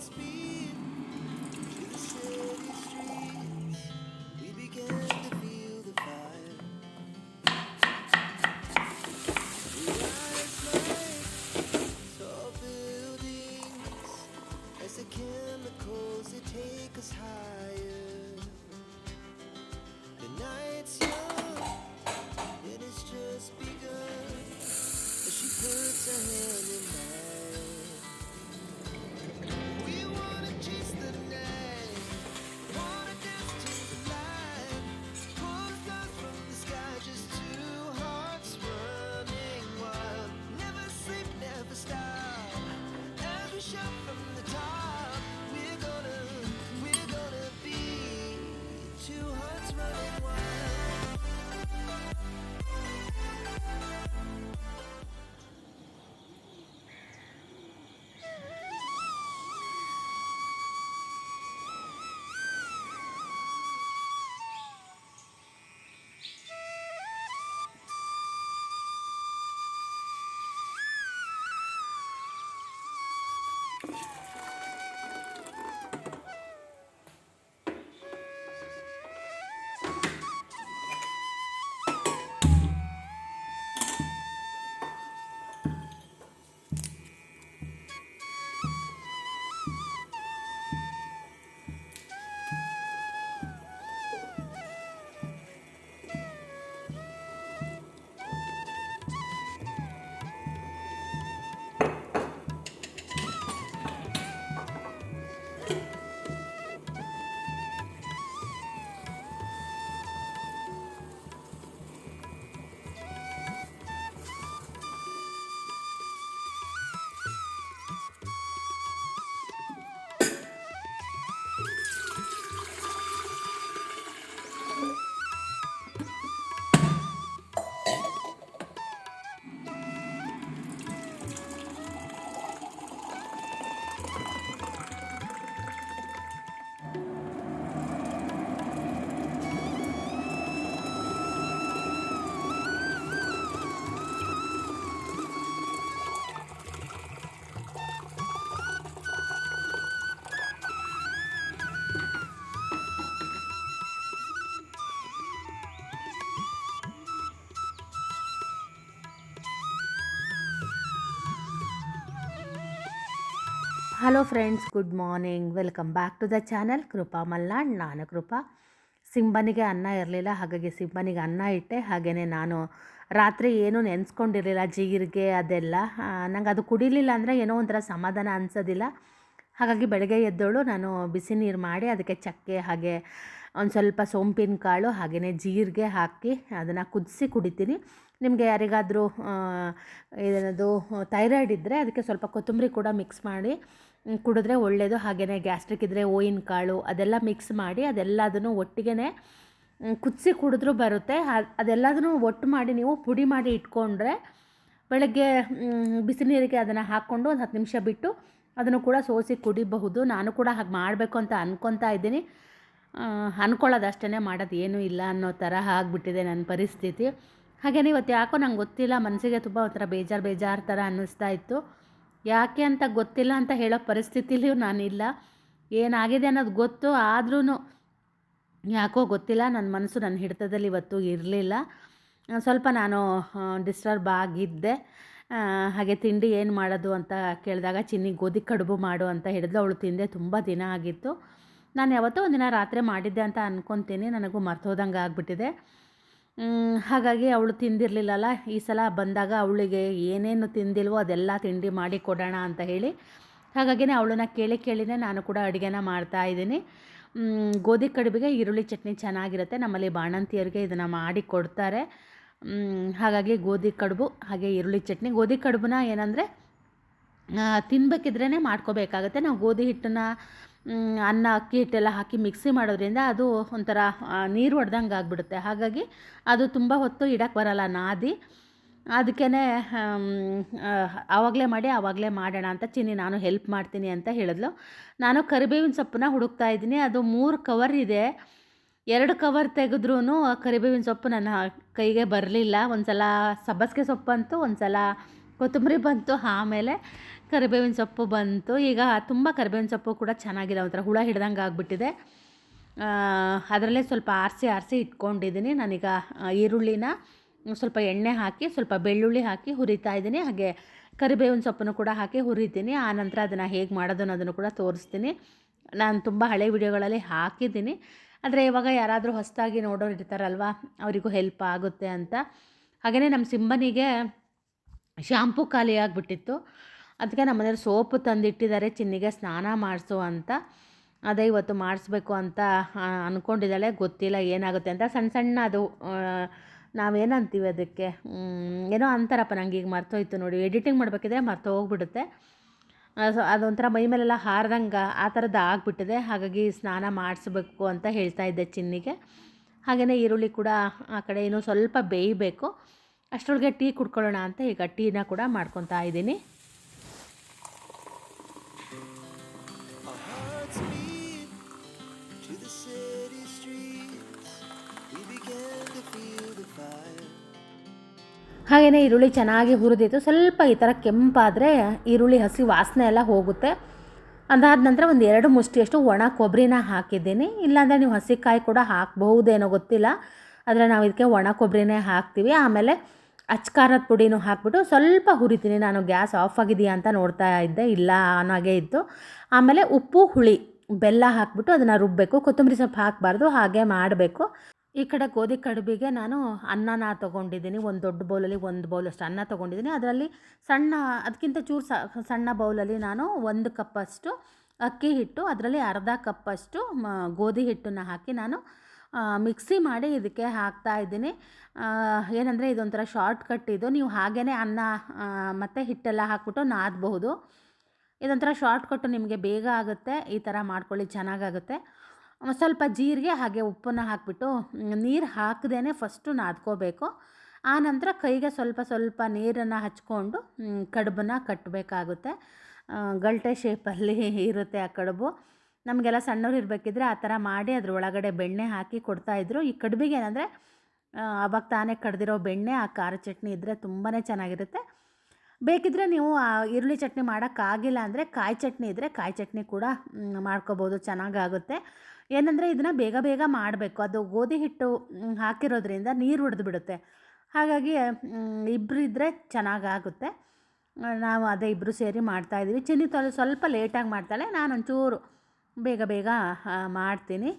speed. Hello friends good morning welcome back to the channel Krupa Malnad ನಾನು ಕೃಪಾ ಸಿಂಬನಿಗೆ ಅನ್ನ ಇರಲಿಲ್ಲ ಹಾಗಾಗಿ ಸಿಂಬನಿಗೆ ಅನ್ನ ಇಟ್ಟೆ ಹಾಗೆಯೇ ನಾನು ರಾತ್ರಿ ಏನೂ ನೆನೆಸ್ಕೊಂಡಿರಲಿಲ್ಲ ಜೀರಿಗೆ ಅದೆಲ್ಲ ನಂಗೆ ಅದು ಕುಡಿಲಿಲ್ಲ ಅಂದರೆ ಏನೋ ಒಂಥರ ಸಮಾಧಾನ ಅನಿಸೋದಿಲ್ಲ ಹಾಗಾಗಿ ಬೆಳಗ್ಗೆ ಎದ್ದೋಳು ನಾನು ಬಿಸಿ ನೀರು ಮಾಡಿ ಅದಕ್ಕೆ ಚಕ್ಕೆ ಹಾಗೆ ಒಂದು ಸ್ವಲ್ಪ ಸೋಂಪಿನ ಕಾಳು ಹಾಗೆಯೇ ಜೀರಿಗೆ ಹಾಕಿ ಅದನ್ನು ಕುದಿಸಿ ಕುಡಿತೀನಿ ನಿಮಗೆ ಯಾರಿಗಾದರೂ ಏನದು ಥೈರಾಯ್ಡ್ ಇದ್ದರೆ ಅದಕ್ಕೆ ಸ್ವಲ್ಪ ಕೊತ್ತಂಬರಿ ಕೂಡ ಮಿಕ್ಸ್ ಮಾಡಿ ಕುಡಿದ್ರೆ ಒಳ್ಳೆಯದು ಹಾಗೆಯೇ ಗ್ಯಾಸ್ಟ್ರಿಕ್ ಇದ್ದರೆ ಓಯಿನ ಕಾಳು, ಅದೆಲ್ಲ ಮಿಕ್ಸ್ ಮಾಡಿ ಅದೆಲ್ಲದನ್ನು ಒಟ್ಟಿಗೆ ಕುದಿಸಿ ಕುಡಿದ್ರೂ ಬರುತ್ತೆ. ಅದ್- ಅದೆಲ್ಲದನ್ನು ಒಟ್ಟು ಮಾಡಿ ನೀವು ಪುಡಿ ಮಾಡಿ ಇಟ್ಕೊಂಡ್ರೆ ಬೆಳಗ್ಗೆ ಬಿಸಿ ನೀರಿಗೆ ಅದನ್ನು ಹಾಕ್ಕೊಂಡು ಒಂದು ಹತ್ತು ನಿಮಿಷ ಬಿಟ್ಟು ಅದನ್ನು ಕೂಡ ಸೋಸಿ ಕುಡಿಬಹುದು. ನಾನು ಕೂಡ ಹಾಗೆ ಮಾಡಬೇಕು ಅಂತ ಅನ್ಕೊತಾ ಇದ್ದೀನಿ. ಅಂದ್ಕೊಳ್ಳೋದು ಅಷ್ಟೇ ಮಾಡೋದು ಏನೂ ಇಲ್ಲ ಅನ್ನೋ ಥರ ಆಗಿಬಿಟ್ಟಿದೆ ನನ್ನ ಪರಿಸ್ಥಿತಿ. ಹಾಗೇ ಇವತ್ತು ಯಾಕೋ ನಂಗೆ ಗೊತ್ತಿಲ್ಲ ಮನಸ್ಸಿಗೆ ತುಂಬ ಒಂಥರ ಬೇಜಾರು ಬೇಜಾರು ಥರ ಅನ್ನಿಸ್ತಾ ಇತ್ತು. ಯಾಕೆ ಅಂತ ಗೊತ್ತಿಲ್ಲ ಅಂತ ಹೇಳೋ ಪರಿಸ್ಥಿತಿಲಿಯೂ ನಾನಿಲ್ಲ. ಏನಾಗಿದೆ ಅನ್ನೋದು ಗೊತ್ತು ಆದ್ರೂ ಯಾಕೋ ಗೊತ್ತಿಲ್ಲ. ನನ್ನ ಮನಸ್ಸು ನನ್ನ ಹಿಡಿತದಲ್ಲಿ ಇವತ್ತು ಇರಲಿಲ್ಲ. ಸ್ವಲ್ಪ ನಾನು ಡಿಸ್ಟರ್ಬ್ ಆಗಿದ್ದೆ. ಹಾಗೆ ತಿಂಡಿ ಏನು ಮಾಡೋದು ಅಂತ ಕೇಳಿದಾಗ ಚಿನ್ನಿ ಗೋಧಿ ಕಡುಬು ಮಾಡು ಅಂತ ಹೇಳಿದ್ಲು ಅವಳು ತಿಂದೆ. ತುಂಬ ದಿನ ಆಗಿತ್ತು. ನಾನು ಯಾವತ್ತೋ ಒಂದಿನ ರಾತ್ರಿ ಮಾಡಿದ್ದೆ ಅಂತ ಅಂದ್ಕೊತೀನಿ ನನಗೂ ಮರ್ತೋದಂಗೆ ಆಗಿಬಿಟ್ಟಿದೆ. ಹಾಗಾಗಿ ಅವಳು ತಿಂದಿರಲಿಲ್ಲಲ್ಲ. ಈ ಸಲ ಬಂದಾಗ ಅವಳಿಗೆ ಏನೇನು ತಿಂದಿಲ್ವೋ ಅದೆಲ್ಲ ತಿಂಡಿ ಮಾಡಿ ಕೊಡೋಣ ಅಂತ ಹೇಳಿ. ಹಾಗಾಗಿನೇ ಅವಳನ್ನ ಕೇಳಿ ಕೇಳಿನೇ ನಾನು ಕೂಡ ಅಡುಗೆನ ಮಾಡ್ತಾ ಇದ್ದೀನಿ. ಮ್, ಗೋಧಿ ಕಡುಬಿಗೆ ಈರುಳ್ಳಿ ಚಟ್ನಿ ಚೆನ್ನಾಗಿರುತ್ತೆ. ನಮ್ಮಲ್ಲಿ ಬಾಣಂತಿಯರಿಗೆ ಇದನ್ನು ಮಾಡಿ ಕೊಡ್ತಾರೆ. ಹಾಗಾಗಿ ಗೋಧಿ ಕಡುಬು ಹಾಗೆ ಈರುಳ್ಳಿ ಚಟ್ನಿ. ಗೋಧಿ ಕಡುಬನ್ನ ಏನಂದರೆ ತಿನ್ಬೇಕಿದ್ರೇ ಮಾಡ್ಕೋಬೇಕಾಗತ್ತೆ. ನಾವು ಗೋಧಿ ಹಿಟ್ಟನ್ನ ಅನ್ನ, ಅಕ್ಕಿ ಹಿಟ್ಟೆಲ್ಲ ಹಾಕಿ ಮಿಕ್ಸಿ ಮಾಡೋದ್ರಿಂದ ಅದು ಒಂಥರ ನೀರು ಹೊಡೆದಂಗೆ ಆಗಿಬಿಡುತ್ತೆ. ಹಾಗಾಗಿ ಅದು ತುಂಬ ಹೊತ್ತು ಇಡಕ್ಕೆ ಬರಲ್ಲ ನಾದಿ. ಅದಕ್ಕೇ ಆವಾಗಲೇ ಮಾಡಿ, ಆವಾಗಲೇ ಮಾಡೋಣ ಅಂತ ಚಿನ್ನಿ ನಾನು ಹೆಲ್ಪ್ ಮಾಡ್ತೀನಿ ಅಂತ ಹೇಳಿದ್ಲು. ನಾನು ಕರಿಬೇವಿನ ಸೊಪ್ಪನ್ನ ಹುಡುಕ್ತಾ ಇದ್ದೀನಿ. ಅದು ಮೂರು ಕವರ್ ಇದೆ. ಎರಡು ಕವರ್ ತೆಗೆದ್ರೂ ಕರಿಬೇವಿನ ಸೊಪ್ಪು ನನ್ನ ಕೈಗೆ ಬರಲಿಲ್ಲ. ಒಂದು ಸಲ ಸಬ್ಬಸಿಗೆ ಸೊಪ್ಪು ಬಂತು ಒಂದು ಸಲ ಕೊತ್ತಂಬರಿ ಬಂತು, ಆಮೇಲೆ ಕರಿಬೇವಿನ ಸೊಪ್ಪು ಬಂತು. ಈಗ ತುಂಬ ಕರಿಬೇವಿನ ಸೊಪ್ಪು ಕೂಡ ಚೆನ್ನಾಗಿದೆ. ಒಂಥರ ಹುಳ ಹಿಡ್ದಂಗೆ ಆಗಿಬಿಟ್ಟಿದೆ. ಅದರಲ್ಲೇ ಸ್ವಲ್ಪ ಆರಿಸಿ ಆರಿಸಿ ಇಟ್ಕೊಂಡಿದ್ದೀನಿ. ನಾನೀಗ ಆ, ಈರುಳ್ಳಿನ ಸ್ವಲ್ಪ ಎಣ್ಣೆ ಹಾಕಿ ಸ್ವಲ್ಪ ಬೆಳ್ಳುಳ್ಳಿ ಹಾಕಿ ಹುರಿತಾ ಇದ್ದೀನಿ. ಹಾಗೆ ಕರಿಬೇವಿನ ಸೊಪ್ಪನ್ನು ಕೂಡ ಹಾಕಿ ಹುರಿತೀನಿ. ಆನಂತರ ಅದನ್ನು ಹೇಗೆ ಮಾಡೋದು ಅನ್ನೋದನ್ನು ಕೂಡ ತೋರಿಸ್ತೀನಿ. ನಾನು ತುಂಬ ಹಳೆ ವಿಡಿಯೋಗಳಲ್ಲಿ ಹಾಕಿದ್ದೀನಿ. ಆದರೆ ಇವಾಗ ಯಾರಾದರೂ ಹೊಸದಾಗಿ ನೋಡೋರು ಇರ್ತಾರಲ್ವ ಅವರಿಗೂ ಹೆಲ್ಪ್ ಆಗುತ್ತೆ ಅಂತ. ಹಾಗೆಯೇ ನಮ್ಮ ಸಿಂಬನಿಗೆ ಶ್ಯಾಂಪು ಖಾಲಿ ಆಗಿಬಿಟ್ಟಿತ್ತು. ಅದಕ್ಕೆ ನಮ್ಮ ಮನೆಯವ್ರು ಸೋಪು ತಂದಿಟ್ಟಿದ್ದಾರೆ ಚಿನ್ನಿಗೆ ಸ್ನಾನ ಮಾಡಿಸು ಅಂತ. ಅದೇ ಇವತ್ತು ಮಾಡಿಸ್ಬೇಕು ಅಂತ ಅಂದ್ಕೊಂಡಿದ್ದಾಳೆ ಗೊತ್ತಿಲ್ಲ ಏನಾಗುತ್ತೆ ಅಂತ. ಸಣ್ಣ ಸಣ್ಣ ಅದು ನಾವೇನಂತೀವಿ ಅದಕ್ಕೆ? ಏನೋ ಅಂತಾರಪ್ಪ ನಂಗೆ ಈಗ ಮರ್ತೋಯ್ತು ನೋಡಿ. ಎಡಿಟಿಂಗ್ ಮಾಡಬೇಕಿದ್ರೆ ಮರ್ತು ಹೋಗ್ಬಿಡುತ್ತೆ. ಆ, ಸೊ ಅದೊಂಥರ ಮೈ ಮೇಲೆಲ್ಲ ಹಾರ್ದಂಗೆ ಆ ಥರದ್ದು ಆಗಿಬಿಟ್ಟಿದೆ. ಹಾಗಾಗಿ ಸ್ನಾನ ಮಾಡಿಸ್ಬೇಕು ಅಂತ ಹೇಳ್ತಾ ಇದ್ದೆ ಚಿನ್ನಿಗೆ. ಹಾಗೆಯೇ ಈರುಳ್ಳಿ ಕೂಡ ಆ ಕಡೆ ಇನ್ನೂ ಸ್ವಲ್ಪ ಬೇಯಬೇಕು. ಅಷ್ಟರೊಳಗೆ ಟೀ ಕುಡ್ಕೊಳ್ಳೋಣ ಅಂತ ಈಗ ಟೀನ ಕೂಡ ಮಾಡ್ಕೊತಾ ಇದ್ದೀನಿ. To the city streets. We began to feel the fire. ಹಾಗೆಯೇ ಈರುಳ್ಳಿ ಚೆನ್ನಾಗಿ ಹುರಿದಿತ್ತು ಸ್ವಲ್ಪ ಈ ಥರ ಕೆಂಪಾದರೆ ಈರುಳ್ಳಿ ಹಸಿ ವಾಸನೆ ಎಲ್ಲ ಹೋಗುತ್ತೆ. ಅದಾದ ನಂತರ ಒಂದು ಎರಡು ಮುಷ್ಟಿಯಷ್ಟು ಒಣ ಕೊಬ್ಬರಿನ ಹಾಕಿದ್ದೀನಿ. ಇಲ್ಲಾಂದರೆ ನೀವು ಹಸಿಕಾಯಿ ಕೂಡ ಹಾಕಬಹುದೇನೋ ಗೊತ್ತಿಲ್ಲ. ಆದರೆ ನಾವು ಇದಕ್ಕೆ ಒಣ ಕೊಬ್ಬರಿನೇ ಹಾಕ್ತೀವಿ. ಆಮೇಲೆ ಅಚ್ಕಾರದ ಪುಡಿನೂ ಹಾಕ್ಬಿಟ್ಟು ಸ್ವಲ್ಪ ಹುರಿತೀನಿ. ನಾನು ಗ್ಯಾಸ್ ಆಫ್ ಆಗಿದೆಯಾ ಅಂತ ನೋಡ್ತಾ ಇದ್ದೆ. ಇಲ್ಲ ಅನ್ನೋ ಹಾಗೆ ಇತ್ತು. ಆಮೇಲೆ ಉಪ್ಪು, ಹುಳಿ. ಬೆಲ್ಲ ಹಾಕ್ಬಿಟ್ಟು ಅದನ್ನು ರುಬ್ಬಬೇಕು ಕೊತ್ತಂಬರಿ ಸೊಪ್ಪು ಹಾಕಬಾರ್ದು, ಹಾಗೆ ಮಾಡಬೇಕು. ಈ ಕಡೆ ಗೋಧಿ ಕಡುಬಿಗೆ ನಾನು ಅನ್ನನ ತೊಗೊಂಡಿದ್ದೀನಿ. ಒಂದು ದೊಡ್ಡ ಬೌಲಲ್ಲಿ ಒಂದು ಬೌಲಷ್ಟು ಅನ್ನ ತೊಗೊಂಡಿದ್ದೀನಿ. ಅದರಲ್ಲಿ ಸಣ್ಣ ಅದಕ್ಕಿಂತ ಚೂರು ಸಣ್ಣ ಬೌಲಲ್ಲಿ ನಾನು ಒಂದು ಕಪ್ಪಷ್ಟು ಅಕ್ಕಿ ಹಿಟ್ಟು, ಅದರಲ್ಲಿ ಅರ್ಧ ಕಪ್ಪಷ್ಟು ಗೋಧಿ ಹಿಟ್ಟನ್ನು ಹಾಕಿ ನಾನು ಮಿಕ್ಸಿ ಮಾಡಿ ಇದಕ್ಕೆ ಹಾಕ್ತಾ ಇದ್ದೀನಿ. ಏನಂದರೆ ಇದೊಂಥರ ಶಾರ್ಟ್ ಕಟ್ ಇದು. ನೀವು ಹಾಗೇ ಅನ್ನ ಮತ್ತು ಹಿಟ್ಟೆಲ್ಲ ಹಾಕ್ಬಿಟ್ಟು ನಾದಬಹುದು. ಇದೊಂಥರ ಶಾರ್ಟ್ ಕಟ್ಟು ನಿಮಗೆ ಬೇಗ ಆಗುತ್ತೆ, ಈ ಥರ ಮಾಡ್ಕೊಳ್ಳಿ, ಚೆನ್ನಾಗಾಗುತ್ತೆ. ಸ್ವಲ್ಪ ಜೀರಿಗೆ, ಹಾಗೆ ಉಪ್ಪನ್ನು ಹಾಕಿಬಿಟ್ಟು ನೀರು ಹಾಕದೇ ಫಸ್ಟು ನಾದ್ಕೋಬೇಕು. ಆ ನಂತರ ಕೈಗೆ ಸ್ವಲ್ಪ ಸ್ವಲ್ಪ ನೀರನ್ನು ಹಚ್ಕೊಂಡು ಕಡುಬನ್ನು ಕಡುಬನ್ನ ಕಟ್ಟಬೇಕಾಗುತ್ತೆ ಗಲ್ಟೆ ಶೇಪಲ್ಲಿ ಇರುತ್ತೆ ಆ ಕಡುಬು. ನಮಗೆಲ್ಲ ಸಣ್ಣವ್ರು ಇರಬೇಕಿದ್ರೆ ಆ ಥರ ಮಾಡಿ ಅದ್ರ ಒಳಗಡೆ ಬೆಣ್ಣೆ ಹಾಕಿ ಕೊಡ್ತಾಯಿದ್ರು ಈ ಕಡುಬಿಗೆ ಏನಂದರೆ ಆವಾಗ ತಾನೇ ಕಡ್ದಿರೋ ಬೆಣ್ಣೆ, ಆ ಖಾರ ಚಟ್ನಿ ಇದ್ದರೆ ತುಂಬಾ ಚೆನ್ನಾಗಿರುತ್ತೆ. ಬೇಕಿದ್ದರೆ ನೀವು ಈರುಳ್ಳಿ ಚಟ್ನಿ ಮಾಡೋಕ್ಕಾಗಿಲ್ಲ ಅಂದರೆ ಕಾಯಿ ಚಟ್ನಿ ಇದ್ದರೆ ಕಾಯಿ ಚಟ್ನಿ ಕೂಡ ಮಾಡ್ಕೋಬೋದು ಚೆನ್ನಾಗಾಗುತ್ತೆ ಏನಂದರೆ ಇದನ್ನು ಬೇಗ ಬೇಗ ಮಾಡಬೇಕು. ಅದು ಗೋಧಿ ಹಿಟ್ಟು ಹಾಕಿರೋದ್ರಿಂದ ನೀರು ಹೊಡೆದು ಬಿಡುತ್ತೆ. ಹಾಗಾಗಿ ಇಬ್ಬರು ಇದ್ದರೆ ಚೆನ್ನಾಗಾಗುತ್ತೆ ನಾವು ಅದೇ ಇಬ್ಬರು ಸೇರಿ ಮಾಡ್ತಾಯಿದ್ದೀವಿ ಚಿನ್ನಿ ತೊಲೆ ಸ್ವಲ್ಪ ಲೇಟಾಗಿ ಮಾಡ್ತಾಳೆ. ನಾನು ಒಂಚೂರು ಬೇಗ ಬೇಗ ಮಾಡ್ತೀನಿ.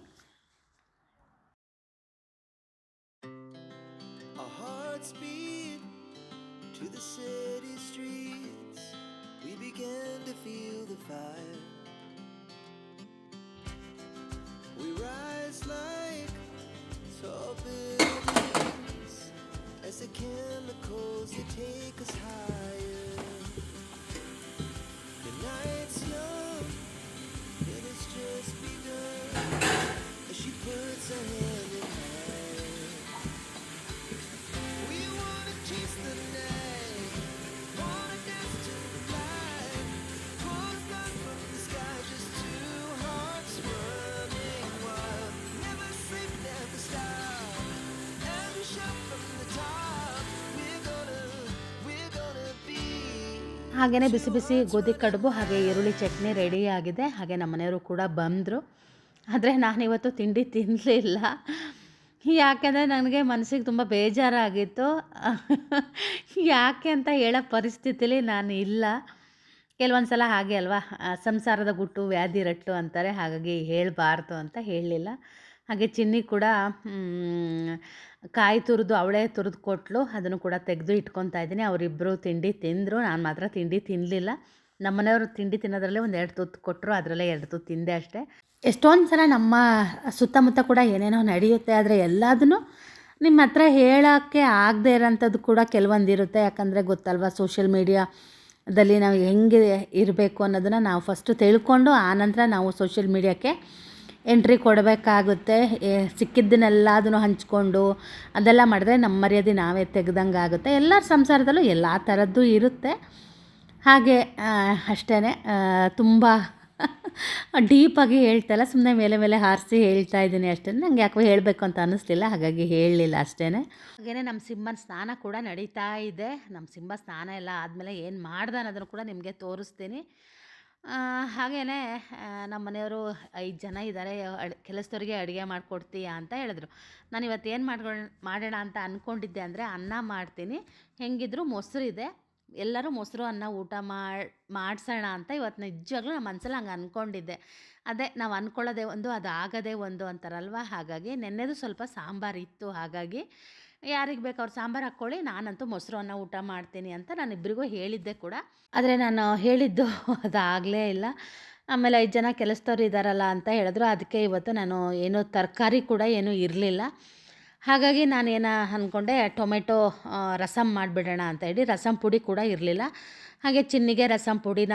As the chemicals they take us higher. ಹಾಗೆಯೇ ಬಿಸಿ ಬಿಸಿ ಗೋಧಿ ಕಡುಬು ಹಾಗೆ ಈರುಳ್ಳಿ ಚಟ್ನಿ ರೆಡಿ ಆಗಿದೆ. ಹಾಗೆ ನಮ್ಮ ಮನೆಯವರು ಕೂಡ ಬಂದರು. ಆದರೆ ನಾನಿವತ್ತು ತಿಂಡಿ ತಿನ್ನಲಿಲ್ಲ ಯಾಕೆಂದರೆ ನನಗೆ ಮನಸ್ಸಿಗೆ ತುಂಬ ಬೇಜಾರಾಗಿತ್ತು. ಯಾಕೆ ಅಂತ ಹೇಳೋ ಪರಿಸ್ಥಿತಿಲಿ ನಾನು ಇಲ್ಲ. ಕೆಲವೊಂದು ಸಲ ಹಾಗೆ ಅಲ್ವಾ, ಸಂಸಾರದ ಗುಟ್ಟು, ವ್ಯಾಧಿ ರಟ್ಟು ಅಂತಾರೆ. ಹಾಗಾಗಿ ಹೇಳಬಾರ್ದು ಅಂತ ಹೇಳಲಿಲ್ಲ. ಹಾಗೆ ಚಿನ್ನಿ ಕೂಡ ಕಾಯಿ ತುರಿದು ಅವಳೇ ತುರಿದು ಕೊಟ್ಟಲು ಅದನ್ನು ಕೂಡ ತೆಗೆದು ಇಟ್ಕೊತಾ ಇದ್ದೀನಿ. ಅವರಿಬ್ಬರು ತಿಂಡಿ ತಿಂದರು. ನಾನು ಮಾತ್ರ ತಿಂಡಿ ತಿನ್ನಲಿಲ್ಲ ನಮ್ಮನೆಯವರು ತಿಂಡಿ ತಿನ್ನೋದ್ರಲ್ಲೇ ಒಂದು ಎರಡು ತುತ್ತು ಕೊಟ್ಟರು ಅದರಲ್ಲೇ ಎರಡು ತುತ್ತು ತಿಂದೆ ಅಷ್ಟೇ. ಎಷ್ಟೊಂದು ಸಲ ನಮ್ಮ ಸುತ್ತಮುತ್ತ ಕೂಡ ಏನೇನೋ ನಡೆಯುತ್ತೆ, ಆದರೆ ಎಲ್ಲದನ್ನು ನಿಮ್ಮ ಹತ್ರ ಹೇಳೋಕ್ಕೆ ಆಗದೆ ಇರೋಂಥದ್ದು ಕೂಡ ಕೆಲವೊಂದಿರುತ್ತೆ. ಯಾಕಂದರೆ ಗೊತ್ತಲ್ವಾ ಸೋಷಿಯಲ್ ಮೀಡಿಯಾದಲ್ಲಿ ನಾವು ಹೆಂಗೆ ಇರಬೇಕು ಅನ್ನೋದನ್ನು ನಾವು ಫಸ್ಟು ತಿಳ್ಕೊಂಡು ಆನಂತರ ನಾವು ಸೋಷಿಯಲ್ ಮೀಡಿಯಾಕ್ಕೆ ಎಂಟ್ರಿ ಕೊಡಬೇಕಾಗುತ್ತೆ. ಸಿಕ್ಕಿದ್ದನ್ನೆಲ್ಲ ಸಿಕ್ಕಿದ್ದನ್ನೆಲ್ಲದನ್ನು ಹಂಚ್ಕೊಂಡು ಅದೆಲ್ಲ ಮಾಡಿದ್ರೆ ನಮ್ಮ ಮರ್ಯಾದೆ ನಾವೇ ತೆಗ್ದಂಗೆ ಆಗುತ್ತೆ. ಎಲ್ಲರ ಸಂಸಾರದಲ್ಲೂ ಎಲ್ಲ ಥರದ್ದು ಇರುತ್ತೆ. ಹಾಗೆ ಅಷ್ಟೇ ತುಂಬ ಡೀಪಾಗಿ ಹೇಳ್ತಾಯಿಲ್ಲ ಸುಮ್ಮನೆ ಮೇಲೆ ಮೇಲೆ ಹಾರಿಸಿ ಹೇಳ್ತಾ ಇದ್ದೀನಿ ಅಷ್ಟೇ. ನಂಗೆ ಯಾಕೋ ಹೇಳಬೇಕು ಅಂತ ಅನ್ನಿಸ್ಲಿಲ್ಲ, ಹಾಗಾಗಿ ಹೇಳಲಿಲ್ಲ ಅಷ್ಟೇ ಹಾಗೆಯೇ ನಮ್ಮ ಸಿಂಹನ ಸ್ನಾನ ಕೂಡ ನಡೀತಾ ಇದೆ. ನಮ್ಮ ಸಿಂಹ ಸ್ನಾನ ಎಲ್ಲ ಆದಮೇಲೆ ಏನು ಮಾಡ್ದೆ ಅನ್ನೋದನ್ನು ಕೂಡ ನಿಮಗೆ ತೋರಿಸ್ತೀನಿ. ಹಾಗೆಯೇ ನಮ್ಮ ಮನೆಯವರು ಐದು ಜನ ಇದ್ದಾರೆ ಕೆಲಸದವರಿಗೆ ಅಡುಗೆ ಮಾಡಿಕೊಡ್ತೀಯಾ ಅಂತ ಹೇಳಿದ್ರು. ನಾನು ಇವತ್ತು ಏನು ಮಾಡ್ಕೊಳ್, ಮಾಡೋಣ ಅಂತ ಅಂದ್ಕೊಂಡಿದ್ದೆ ಅಂದರೆ ಅನ್ನ ಮಾಡ್ತೀನಿ. ಹೆಂಗಿದ್ರು ಮೊಸರಿದೆ ಎಲ್ಲರೂ ಮೊಸರು, ಅನ್ನ, ಊಟ ಮಾಡಿ, ಮಾಡಿಸೋಣ ಅಂತ ಇವತ್ತು ನಿಜವಾಗ್ಲೂ ನಮ್ಮ ಮನಸ್ಸಲ್ಲಿ ಹಂಗೆ ಅಂದ್ಕೊಂಡಿದ್ದೆ ಅದೇ ನಾವು ಅಂದ್ಕೊಳ್ಳೋದೇ ಒಂದು, ಅದು ಆಗದೆ ಒಂದು ಅಂತಾರಲ್ವ? ಹಾಗಾಗಿ ನೆನ್ನೆದು ಸ್ವಲ್ಪ ಸಾಂಬಾರು ಇತ್ತು. ಹಾಗಾಗಿ ಯಾರಿಗೆ ಬೇಕು ಅವ್ರು ಸಾಂಬಾರು ಹಾಕ್ಕೊಳ್ಳಿ, ನಾನಂತೂ ಮೊಸರನ್ನ ಊಟ ಮಾಡ್ತೀನಿ ಅಂತ ನಾನು ಇಬ್ಬರಿಗೂ ಹೇಳಿದ್ದೆ ಕೂಡ. ಆದರೆ ನಾನು ಹೇಳಿದ್ದು ಅದಾಗಲೇ ಇಲ್ಲ. ಆಮೇಲೆ ಐದು ಜನ ಕೆಲಸದವ್ರು ಇದ್ದಾರಲ್ಲ ಅಂತ ಹೇಳಿದ್ರು. ಅದಕ್ಕೆ ಇವತ್ತು ನಾನು ಏನು ತರಕಾರಿ ಕೂಡ ಏನೂ ಇರಲಿಲ್ಲ. ಹಾಗಾಗಿ ನಾನು ನಾನೇನ ಅಂದ್ಕೊಂಡೆ ಟೊಮೆಟೊ ರಸಂ ಮಾಡಿಬಿಡೋಣ ಅಂತ ಹೇಳಿ. ರಸಮ್ ಪುಡಿ ಕೂಡ ಇರಲಿಲ್ಲ. ಹಾಗೆ ಚಿನ್ನಿಗೆ ರಸಮ್ ಪುಡಿನ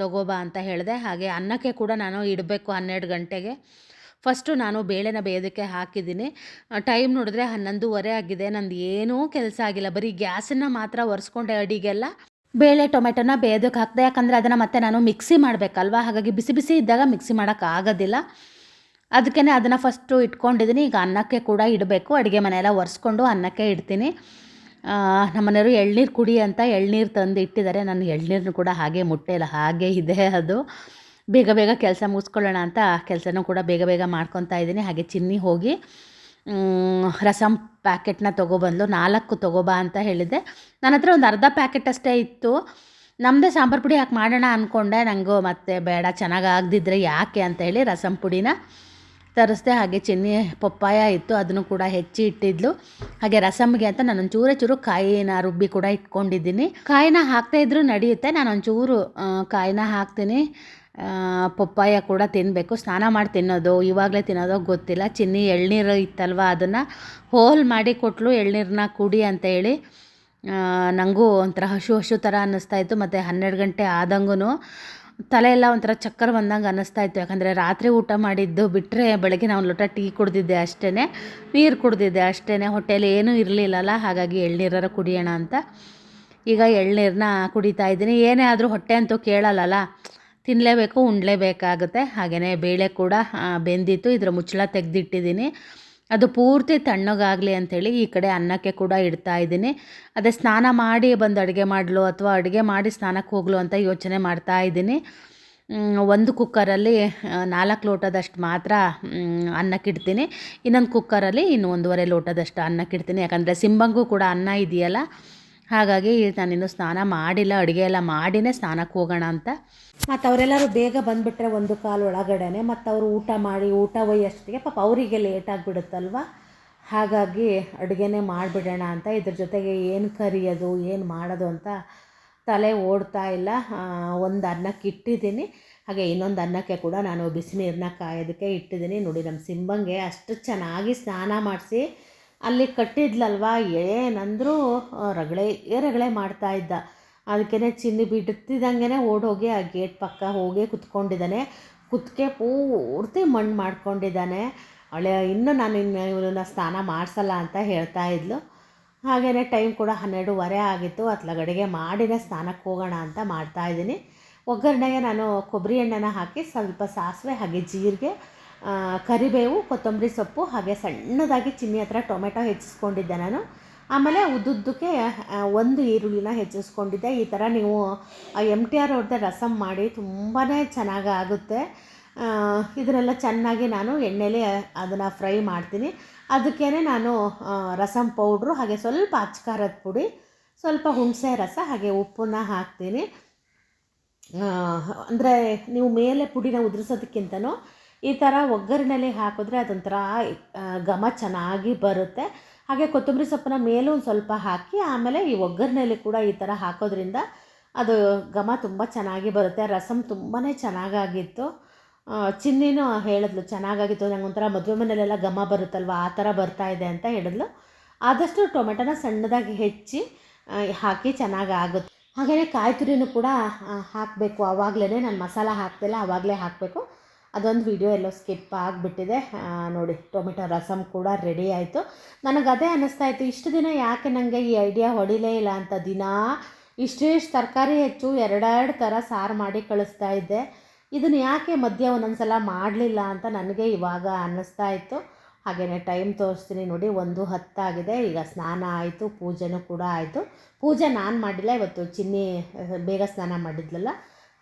ತಗೋಬಾ ಅಂತ ಹೇಳಿದೆ. ಹಾಗೆ ಅನ್ನಕ್ಕೆ ಕೂಡ ನಾನು ಇಡಬೇಕು ಹನ್ನೆರಡು ಗಂಟೆಗೆ. ಫಸ್ಟು ನಾನು ಬೇಳೆನ ಬೇಯೋದಕ್ಕೆ ಹಾಕಿದ್ದೀನಿ. ಟೈಮ್ ನೋಡಿದ್ರೆ ಹನ್ನೊಂದುವರೆ ಆಗಿದೆ. ನಂದು ಏನೂ ಕೆಲಸ ಆಗಿಲ್ಲ. ಬರೀ ಗ್ಯಾಸನ್ನು ಮಾತ್ರ ಒರೆಸ್ಕೊಂಡೆ ಅಡಿಗೆಲ್ಲ. ಬೇಳೆ, ಟೊಮೆಟೊನ ಬೇಯೋದಕ್ಕೆ ಹಾಕಿದೆ. ಯಾಕಂದರೆ ಅದನ್ನು ಮತ್ತೆ ನಾನು ಮಿಕ್ಸಿ ಮಾಡಬೇಕಲ್ವ? ಹಾಗಾಗಿ ಬಿಸಿ ಬಿಸಿ ಇದ್ದಾಗ ಮಿಕ್ಸಿ ಮಾಡೋಕ್ಕಾಗೋದಿಲ್ಲ ಅದಕ್ಕೆ ಅದನ್ನು ಫಸ್ಟು ಇಟ್ಕೊಂಡಿದ್ದೀನಿ ಈಗ ಅನ್ನಕ್ಕೆ ಕೂಡ ಇಡಬೇಕು. ಅಡುಗೆ ಮನೆಯೆಲ್ಲ ಒರೆಸ್ಕೊಂಡು ಅನ್ನಕ್ಕೆ ಇಡ್ತೀನಿ. ನಮ್ಮನೆಯವರು ನಮ್ಮ ಎಳ್ನೀರು ಕುಡಿ ಅಂತ ಎಳ್ನೀರು ತಂದು ಇಟ್ಟಿದ್ದಾರೆ ನಾನು ಎಳ್ನೀರನ್ನು ಕೂಡ ಹಾಗೆ ಮುಟ್ಟೆಲ್ಲ ಹಾಗೆ ಇದೆ ಅದು. ಬೇಗ ಬೇಗ ಕೆಲಸ ಮುಗಿಸ್ಕೊಳ್ಳೋಣ ಅಂತ ಕೆಲಸನೂ ಕೂಡ ಬೇಗ ಬೇಗ ಮಾಡ್ಕೊತಾ ಇದ್ದೀನಿ. ಹಾಗೆ ಚಿನ್ನಿ ಹೋಗಿ ರಸಂ ಪ್ಯಾಕೆಟ್ನ ತೊಗೊಬಂದು ನಾಲ್ಕು ತೊಗೊಬಾ ಅಂತ ಹೇಳಿದೆ ನನ್ನ ಹತ್ರ ಒಂದು ಅರ್ಧ ಪ್ಯಾಕೆಟ್ ಅಷ್ಟೇ ಇತ್ತು. ನಮ್ಮದೇ ಸಾಂಬಾರು ಪುಡಿ ಹಾಕಿ ಮಾಡೋಣ ಅಂದ್ಕೊಂಡೆ ನನಗೂ ಮತ್ತೆ ಬೇಡ, ಚೆನ್ನಾಗಿ ಆಗದಿದ್ರೆ ಯಾಕೆ ಅಂತ ಹೇಳಿ ರಸಮ್ ಪುಡಿನ ತರಿಸ್ದೆ. ಹಾಗೆ ಚಿನ್ನಿ ಪಪ್ಪಾಯ ಇತ್ತು, ಅದನ್ನು ಕೂಡ ಹೆಚ್ಚಿ ಇಟ್ಟಿದ್ಲು. ಹಾಗೆ ರಸಮ್ಗೆ ಅಂತ ನಾನು ಒಂಚೂರು ಚೂರು ಕಾಯಿನ ರುಬ್ಬಿ ಕೂಡ ಇಟ್ಕೊಂಡಿದ್ದೀನಿ. ಕಾಯಿನ ಹಾಕ್ತಾ ಇದ್ರೂ ನಡೆಯುತ್ತೆ. ನಾನು ಒಂಚೂರು ಕಾಯಿನ ಹಾಕ್ತೀನಿ. ಪಪ್ಪಾಯ ಕೂಡ ತಿನ್ನಬೇಕು ಸ್ನಾನ ಮಾಡಿ ತಿನ್ನೋದು, ಇವಾಗಲೇ ತಿನ್ನೋದೋ ಗೊತ್ತಿಲ್ಲ. ಚಿನ್ನಿ ಎಳ್ನೀರು ಇತ್ತಲ್ವ? ಅದನ್ನು ಹೋಲ್ ಮಾಡಿ ಕೊಟ್ಟಲು ಎಳ್ನೀರನ್ನ ಕುಡಿ ಅಂತ ಹೇಳಿ ನನಗೂ ಒಂಥರ ಹಶು ಹಶು ಥರ ಅನ್ನಿಸ್ತಾ ಇತ್ತು. ಮತ್ತು ಹನ್ನೆರಡು ಗಂಟೆ ಆದಂಗೂ ತಲೆ ಎಲ್ಲ ಒಂಥರ ಚಕ್ಕರ್ ಬಂದಂಗೆ ಅನ್ನಿಸ್ತಾ ಇತ್ತು. ಯಾಕಂದರೆ ರಾತ್ರಿ ಊಟ ಮಾಡಿದ್ದು ಬಿಟ್ಟರೆ ಬೆಳಗ್ಗೆ ನಾವು ಲೋಟ ಟೀ ಕುಡ್ದಿದ್ದೆ ಅಷ್ಟೇ ನೀರು ಕುಡ್ದಿದ್ದೆ ಅಷ್ಟೇ ಹೊಟ್ಟೆಯಲ್ಲಿ ಏನೂ ಇರಲಿಲ್ಲಲ್ಲ, ಹಾಗಾಗಿ ಎಳ್ನೀರಾರ ಕುಡಿಯೋಣ ಅಂತ. ಈಗ ಎಳ್ನೀರನ್ನ ಕುಡಿತಾ ಇದ್ದೀನಿ. ಏನೇ ಆದರೂ ಹೊಟ್ಟೆ ಅಂತೂ ಕೇಳಲ್ಲಲ್ಲ. ತಿನ್ನಲೇಬೇಕು ಉಣ್ಲೇಬೇಕಾಗುತ್ತೆ. ಹಾಗೆಯೇ ಬೇಳೆ ಕೂಡ ಬೆಂದಿತ್ತು, ಇದರ ಮುಚ್ಚಳ ತೆಗೆದಿಟ್ಟಿದ್ದೀನಿ. ಅದು ಪೂರ್ತಿ ತಣ್ಣಗಾಗಲಿ ಅಂಥೇಳಿ ಈ ಕಡೆ ಅನ್ನಕ್ಕೆ ಕೂಡ ಇಡ್ತಾ ಇದ್ದೀನಿ. ಅದೇ ಸ್ನಾನ ಮಾಡಿ ಬಂದು ಅಡುಗೆ ಮಾಡಲು ಅಥವಾ ಅಡುಗೆ ಮಾಡಿ ಸ್ನಾನಕ್ಕೆ ಹೋಗಲು ಅಂತ ಯೋಚನೆ ಮಾಡ್ತಾ ಇದ್ದೀನಿ. ಒಂದು ಕುಕ್ಕರಲ್ಲಿ ನಾಲ್ಕು ಲೋಟದಷ್ಟು ಮಾತ್ರ ಅನ್ನಕ್ಕಿಡ್ತೀನಿ. ಇನ್ನೊಂದು ಕುಕ್ಕರಲ್ಲಿ ಇನ್ನು ಒಂದೂವರೆ ಲೋಟದಷ್ಟು ಅನ್ನಕ್ಕಿಡ್ತೀನಿ. ಯಾಕಂದರೆ ಸಿಂಬಂಗೂ ಕೂಡ ಅನ್ನ ಇದೆಯಲ್ಲ ಹಾಗಾಗಿ ನಾನಿನ್ನು ಸ್ನಾನ ಮಾಡಿಲ್ಲ, ಅಡುಗೆ ಎಲ್ಲ ಮಾಡಿನೇ ಸ್ನಾನಕ್ಕೆ ಹೋಗೋಣ ಅಂತ. ಮತ್ತು ಅವರೆಲ್ಲರೂ ಬೇಗ ಬಂದುಬಿಟ್ರೆ ಒಂದು ಕಾಲು ಒಳಗಡೆನೆ ಮತ್ತು ಅವರು ಊಟ ಮಾಡಿ, ಊಟ ಒಯ್ಯೋಷ್ಟಿಗೆ ಪಾಪ ಅವರಿಗೆ ಲೇಟ್ ಆಗಿಬಿಡುತ್ತಲ್ವ? ಹಾಗಾಗಿ ಅಡುಗೆನೇ ಮಾಡಿಬಿಡೋಣ ಅಂತ, ಇದ್ರ ಜೊತೆಗೆ ಏನು ಕರಿಯೋದು, ಏನು ಮಾಡೋದು ಅಂತ ತಲೆ ಓಡ್ತಾ ಇಲ್ಲ. ಒಂದು ಅನ್ನಕ್ಕೆ ಇಟ್ಟಿದ್ದೀನಿ. ಹಾಗೆ ಇನ್ನೊಂದು ಅನ್ನಕ್ಕೆ ಕೂಡ ನಾನು ಬಿಸಿನೀರನ್ನ ಕಾಯೋದಕ್ಕೆ ಇಟ್ಟಿದ್ದೀನಿ. ನೋಡಿ ನಮ್ಮ ಸಿಂಬಂಗೆ ಅಷ್ಟು ಚೆನ್ನಾಗಿ ಸ್ನಾನ ಮಾಡಿಸಿ ಅಲ್ಲಿ ಕಟ್ಟಿದ್ಲಲ್ವಾ? ಏನಂದರೂ ರಗಳೆ ರಗಳೆ ಮಾಡ್ತಾ ಇದ್ದ. ಅದಕ್ಕೇ ಚಿನ್ನಿ ಬಿಡ್ತಿದ್ದಂಗೆ ಓಡೋಗಿ ಆ ಗೇಟ್ ಪಕ್ಕ ಹೋಗಿ ಕುತ್ಕೊಂಡಿದ್ದಾನೆ. ಕುತ್ತಿಗೆ ಪೂರ್ತಿ ಮಣ್ಣು ಮಾಡ್ಕೊಂಡಿದ್ದಾನೆ. ಅಳೆ ಇನ್ನೂ ನಾನು ಇನ್ನು ಇವನನ್ನು ಸ್ನಾನ ಮಾಡಿಸಲ್ಲ ಅಂತ ಹೇಳ್ತಾ ಇದ್ಲು. ಹಾಗೆಯೇ ಟೈಮ್ ಕೂಡ ಹನ್ನೆರಡೂವರೆ ಆಗಿತ್ತು. ಅತ್ಲಗಡೆಗೆ ಮಾಡಿನೇ ಸ್ನಾನಕ್ಕೆ ಹೋಗೋಣ ಅಂತ ಮಾಡ್ತಾ ಇದ್ದೀನಿ. ಒಗ್ಗರಣೆಗೆ ನಾನು ಕೊಬ್ಬರಿ ಎಣ್ಣೆನ ಹಾಕಿ ಸ್ವಲ್ಪ ಸಾಸಿವೆ ಹಾಗೆ ಜೀರಿಗೆ ಕರಿಬೇವು, ಕೊತ್ತಂಬರಿ ಸೊಪ್ಪು ಹಾಗೆ ಸಣ್ಣದಾಗಿ ಚಿಮ್ಮಿ ಹತ್ರ ಟೊಮೆಟೊ ಹೆಚ್ಚಿಸ್ಕೊಂಡಿದ್ದೆ ನಾನು. ಆಮೇಲೆ ಉದ್ದುದ್ದಕ್ಕೆ ಒಂದು ಈರುಳ್ಳಿನ ಹೆಚ್ಚಿಸ್ಕೊಂಡಿದ್ದೆ. ಈ ಥರ ನೀವು ಎಂ ಟಿ ಆರ್ ಅವ್ರದ್ದೇ ರಸಮ್ ಮಾಡಿ ತುಂಬಾ ಚೆನ್ನಾಗಿ ಆಗುತ್ತೆ. ಇದನ್ನೆಲ್ಲ ಚೆನ್ನಾಗಿ ನಾನು ಎಣ್ಣೆಲಿ ಅದನ್ನು ಫ್ರೈ ಮಾಡ್ತೀನಿ. ಅದಕ್ಕೇ ನಾನು ರಸಮ್ ಪೌಡ್ರು ಹಾಗೆ ಸ್ವಲ್ಪ ಅಚ್ಕಾರದ ಪುಡಿ, ಸ್ವಲ್ಪ ಹುಣಸೆ ರಸ ಹಾಗೆ ಉಪ್ಪನ್ನ ಹಾಕ್ತೀನಿ. ಅಂದರೆ ನೀವು ಮೇಲೆ ಪುಡಿನ ಉದುರಿಸೋದಕ್ಕಿಂತನೂ ಈ ಥರ ಒಗ್ಗರಣೆಲಿ ಹಾಕಿದ್ರೆ ಅದೊಂಥರ ಘಮ ಚೆನ್ನಾಗಿ ಬರುತ್ತೆ. ಹಾಗೆ ಕೊತ್ತಂಬರಿ ಸೊಪ್ಪನ್ನ ಮೇಲೂ ಒಂದು ಸ್ವಲ್ಪ ಹಾಕಿ, ಆಮೇಲೆ ಈ ಒಗ್ಗರಣೆಲಿ ಕೂಡ ಈ ಥರ ಹಾಕೋದ್ರಿಂದ ಅದು ಘಮ ತುಂಬ ಚೆನ್ನಾಗಿ ಬರುತ್ತೆ. ರಸಮ್ ತುಂಬಾ ಚೆನ್ನಾಗಾಗಿತ್ತು. ಚಿನ್ನಿನೂ ಹೇಳಿದ್ಲು, ಚೆನ್ನಾಗಾಗಿತ್ತು, ನಂಗೆ ಒಂಥರ ಮದುವೆ ಮನೇಲೆಲ್ಲ ಘಮ ಬರುತ್ತಲ್ವ, ಆ ಥರ ಇದೆ ಅಂತ ಹೇಳಿದ್ಲು. ಆದಷ್ಟು ಟೊಮೆಟೊನ ಸಣ್ಣದಾಗಿ ಹೆಚ್ಚಿ ಹಾಕಿ ಚೆನ್ನಾಗಿ ಆಗುತ್ತೆ ಹಾಗೆಯೇ ಕಾಯಿ ತುರಿನೂ ಕೂಡ ಹಾಕಬೇಕು. ಆವಾಗಲೇ ನಾನು ಮಸಾಲ ಹಾಕ್ತಿಲ್ಲ ಆವಾಗಲೇ ಹಾಕಬೇಕು. ಅದೊಂದು ವಿಡಿಯೋ ಎಲ್ಲೋ ಸ್ಕಿಪ್ ಆಗಿಬಿಟ್ಟಿದೆ. ನೋಡಿ, ಟೊಮೆಟೊ ರಸಮ್ ಕೂಡ ರೆಡಿ ಆಯಿತು. ನನಗೆ ಅದೇ ಅನ್ನಿಸ್ತಾ ಇತ್ತು, ಇಷ್ಟು ದಿನ ಯಾಕೆ ನನಗೆ ಈ ಐಡಿಯಾ ಹೊಡಿಲೇ ಇಲ್ಲ ಅಂತ ದಿನ ಇಷ್ಟಿಷ್ಟು ತರಕಾರಿ ಹೆಚ್ಚು ಎರಡೆರಡು ಥರ ಸಾರು ಮಾಡಿ ಕಳಿಸ್ತಾ ಇದ್ದೆ. ಇದನ್ನು ಯಾಕೆ ಮಧ್ಯ ಒಂದೊಂದ್ಸಲ ಮಾಡಲಿಲ್ಲ ಅಂತ ನನಗೆ ಇವಾಗ ಅನ್ನಿಸ್ತಾ ಇತ್ತು. ಹಾಗೆಯೇ ಟೈಮ್ ತೋರಿಸ್ತೀನಿ ನೋಡಿ, ಒಂದು ಹತ್ತಾಗಿದೆ. ಈಗ ಸ್ನಾನ ಆಯಿತು, ಪೂಜೆನೂ ಕೂಡ ಆಯಿತು. ಪೂಜೆ ನಾನು ಮಾಡಿಲ್ಲ, ಇವತ್ತು ಚಿನ್ನಿ ಬೇಗ ಸ್ನಾನ ಮಾಡಿದ್ಲಲ್ಲ.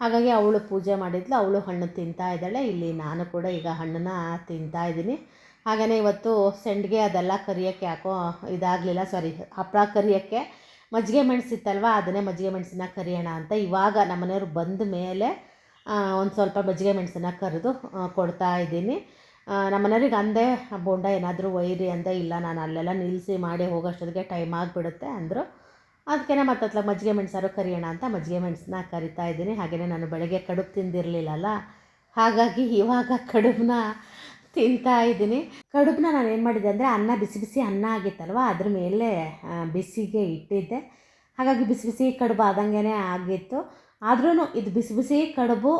ಹಾಗಾಗಿ ಅವಳು ಪೂಜೆ ಮಾಡಿದ್ಲು, ಅವಳು ಹಣ್ಣು ತಿಂತಾ ಇದ್ದಾಳೆ. ಇಲ್ಲಿ ನಾನು ಕೂಡ ಈಗ ಹಣ್ಣನ್ನ ತಿಂತಾ ಇದ್ದೀನಿ. ಹಾಗೆಯೇ ಇವತ್ತು ಸೆಂಡ್ಗೆ ಅದೆಲ್ಲ ಕರಿಯೋಕ್ಕೆ ಯಾಕೋ ಇದಾಗಲಿಲ್ಲ ಸಾರಿ ಹಪ್ಪಳ ಕರಿಯೋಕ್ಕೆ ಮಜ್ಜಿಗೆ ಮೆಣಸಿತ್ತಲ್ವ, ಅದನ್ನೇ ಮಜ್ಜಿಗೆ ಮೆಣಸನ್ನ ಕರಿಯೋಣ ಅಂತ ಇವಾಗ ನಮ್ಮನೆಯವ್ರು ಬಂದ ಮೇಲೆ ಒಂದು ಸ್ವಲ್ಪ ಮಜ್ಜಿಗೆ ಮೆಣಸನ್ನ ಕರೆದು ಕೊಡ್ತಾ ಇದ್ದೀನಿ. ನಮ್ಮನೆಯವ್ರಿಗೆ ಅಂದೆ, ಬೋಂಡ ಏನಾದರೂ ವೈರಿ ಅಂದೆ ಇಲ್ಲ, ನಾನು ಅಲ್ಲೆಲ್ಲ ನಿಲ್ಲಿಸಿ ಮಾಡಿ ಹೋಗೋಷ್ಟೊತ್ತಿಗೆ ಟೈಮ್ ಆಗಿಬಿಡುತ್ತೆ ಅಂದರು. ಅದಕ್ಕೆ ಮತ್ತೆ ಅತ್ಲಾಗ ಮಜ್ಜಿಗೆ ಮೆಣಸಾರು ಕರಿಯೋಣ ಅಂತ ಮಜ್ಜಿಗೆ ಮೆಣಸನ್ನ ಕರಿತಾ ಇದ್ದೀನಿ. ಹಾಗೆಯೇ ನಾನು ಬೆಳಗ್ಗೆ ಕಡುಬು ತಿಂದಿರಲಿಲ್ಲಲ್ಲ, ಹಾಗಾಗಿ ಇವಾಗ ಕಡುಬನ್ನ ತಿಂತಾ ಇದ್ದೀನಿ. ಕಡುಬನ್ನ ನಾನು ಏನು ಮಾಡಿದ್ದೆ ಅಂದರೆ ಅನ್ನ ಬಿಸಿ ಬಿಸಿ ಅನ್ನ ಆಗಿತ್ತಲ್ವ, ಅದ್ರ ಮೇಲೆ ಬಿಸಿಗೆ ಇಟ್ಟಿದ್ದೆ. ಹಾಗಾಗಿ ಬಿಸಿ ಬಿಸಿ ಕಡುಬು ಆದಂಗೆ ಆಗಿತ್ತು. ಆದ್ರೂ ಇದು ಬಿಸಿ ಬಿಸಿ ಕಡುಬು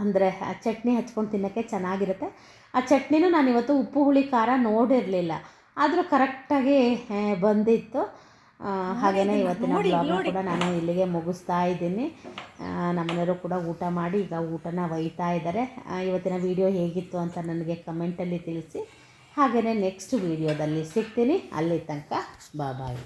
ಅಂದರೆ ಚಟ್ನಿ ಹಚ್ಕೊಂಡು ತಿನ್ನೋಕ್ಕೆ ಚೆನ್ನಾಗಿರುತ್ತೆ. ಆ ಚಟ್ನಿನೂ ನಾನು ಇವತ್ತು ಉಪ್ಪು, ಹುಳಿ, ಖಾರ ನೋಡಿರಲಿಲ್ಲ. ಆದರೂ ಕರೆಕ್ಟಾಗಿ ಬಂದಿತ್ತು. ಹಾಗೆಯೇ ಇವತ್ತಿನ ಬ್ಲಾಗ್ನ ಕೂಡ ನಾನು ಇಲ್ಲಿಗೆ ಮುಗಿಸ್ತಾ ಇದ್ದೀನಿ. ನಮ್ಮ ನಮ್ಮನೆಯವರು ಕೂಡ ಊಟ ಮಾಡಿ ಈಗ ಊಟನ ಒಯ್ತಾ ಇದ್ದಾರೆ. ಇವತ್ತಿನ ವಿಡಿಯೋ ಹೇಗಿತ್ತು ಅಂತ ನನಗೆ ಕಮೆಂಟಲ್ಲಿ ತಿಳಿಸಿ. ಹಾಗೆಯೇ ನೆಕ್ಸ್ಟ್ ವಿಡಿಯೋದಲ್ಲಿ ಸಿಗ್ತೀನಿ. ಅಲ್ಲಿ ತನಕ ಬಾಯ್